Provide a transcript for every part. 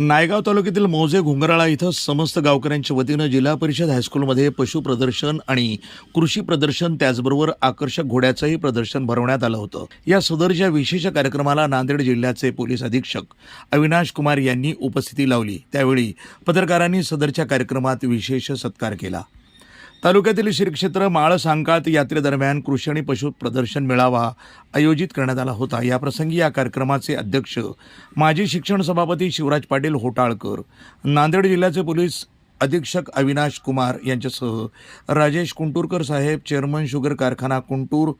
नायगाव तालुक्यातील मौजे घुंगराळा इथं समस्त गावकऱ्यांच्या वतीनं जिल्हा परिषद हायस्कूलमध्ये पशु प्रदर्शन आणि कृषी प्रदर्शन त्याचबरोबर आकर्षक घोड्याचंही प्रदर्शन भरवण्यात आलं होतं. या सदरच्या विशेष कार्यक्रमाला नांदेड जिल्ह्याचे पोलीस अधीक्षक अविनाश कुमार यांनी उपस्थिती लावली. त्यावेळी पत्रकारांनी सदरच्या कार्यक्रमात विशेष सत्कार केला. तालुक्यातील श्रीक्षेत्र माळ सांकात यात्रेदरम्यान कृषी आणि पशु प्रदर्शन मेळावा आयोजित करण्यात आला होता. याप्रसंगी या कार्यक्रमाचे अध्यक्ष माजी शिक्षण सभापती शिवराज पाटील होटाळकर नांदेड जिल्ह्याचे पोलीस अधीक्षक अविनाश कुमार यांच्यासह राजेश कुंटूरकर साहेब चेअरमन शुगर कारखाना कुंटूर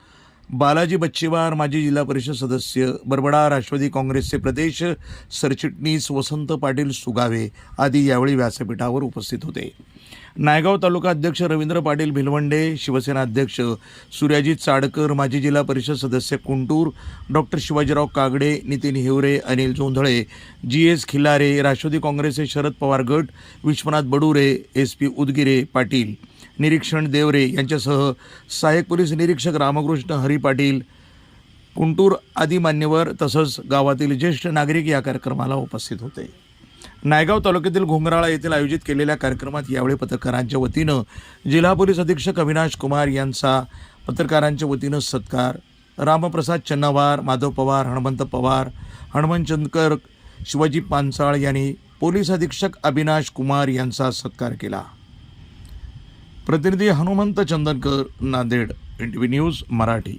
बालाजी बच्चेवार माजी जिल्हा परिषद सदस्य बरबडा राष्ट्रवादी काँग्रेसचे प्रदेश सरचिटणीस वसंत पाटील सुगावे आदी यावेळी व्यासपीठावर उपस्थित होते. नायगाव तालुका अध्यक्ष रवींद्र पाटील भिलवंडे शिवसेना अध्यक्ष सूर्याजित चाडकर माजी जिल्हा परिषद सदस्य Kuntur doctor Shivajirao Kagde Nitin Hiware Anil Jondhale G S Khillare Rashtravadi काँग्रेसचे शरद पवार गट विश्वनाथ बडुरे एस पी उदगिरे पाटील निरीक्षण देवरे यांच्यासह सहाय्यक पोलीस निरीक्षक रामकृष्ण हरी पाटील कुंटूर आदी मान्यवर तसंच गावातील ज्येष्ठ नागरिक या कार्यक्रमाला उपस्थित होते. नायगाव तालुक्यातील घोंगराळा येथील आयोजित केलेल्या कार्यक्रमात यावेळी पत्रकारांच्या वतीनं जिल्हा पोलीस अधीक्षक अविनाश कुमार यांचा पत्रकारांच्या वतीनं सत्कार रामप्रसाद चन्नावार माधव पवार हनुमंत पवार हनुमंत चंदकर शिवाजी पानसाळ यांनी पोलीस अधीक्षक अविनाश कुमार यांचा सत्कार केला. प्रतिनिधी Hanumant Chandankar Nanded N T V news Marathi.